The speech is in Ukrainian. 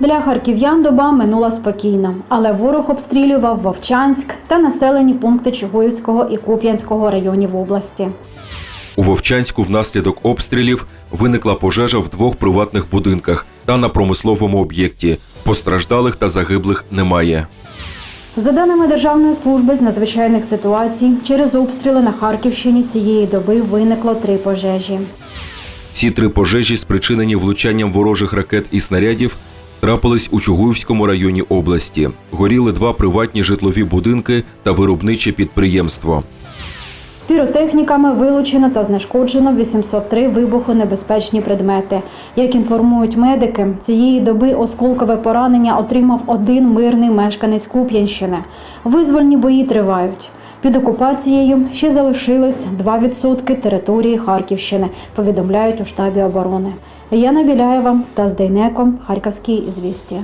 Для харків'ян доба минула спокійно, але ворог обстрілював Вовчанськ та населені пункти Чугуївського і Куп'янського районів області. У Вовчанську внаслідок обстрілів виникла пожежа в двох приватних будинках та на промисловому об'єкті. Постраждалих та загиблих немає. За даними Державної служби з надзвичайних ситуацій, через обстріли на Харківщині цієї доби виникло три пожежі. Ці три пожежі, спричинені влучанням ворожих ракет і снарядів, трапились у Чугуївському районі області. Горіли два приватні житлові будинки та виробниче підприємство. Піротехніками вилучено та знешкоджено 803 вибухонебезпечні предмети. Як інформують медики, цієї доби осколкове поранення отримав один мирний мешканець Куп'янщини. Визвольні бої тривають. Під окупацією ще залишилось 2% території Харківщини, повідомляють у штабі оборони. Яна Біляєва, Стас Дейнеко, Харківські ізвістія.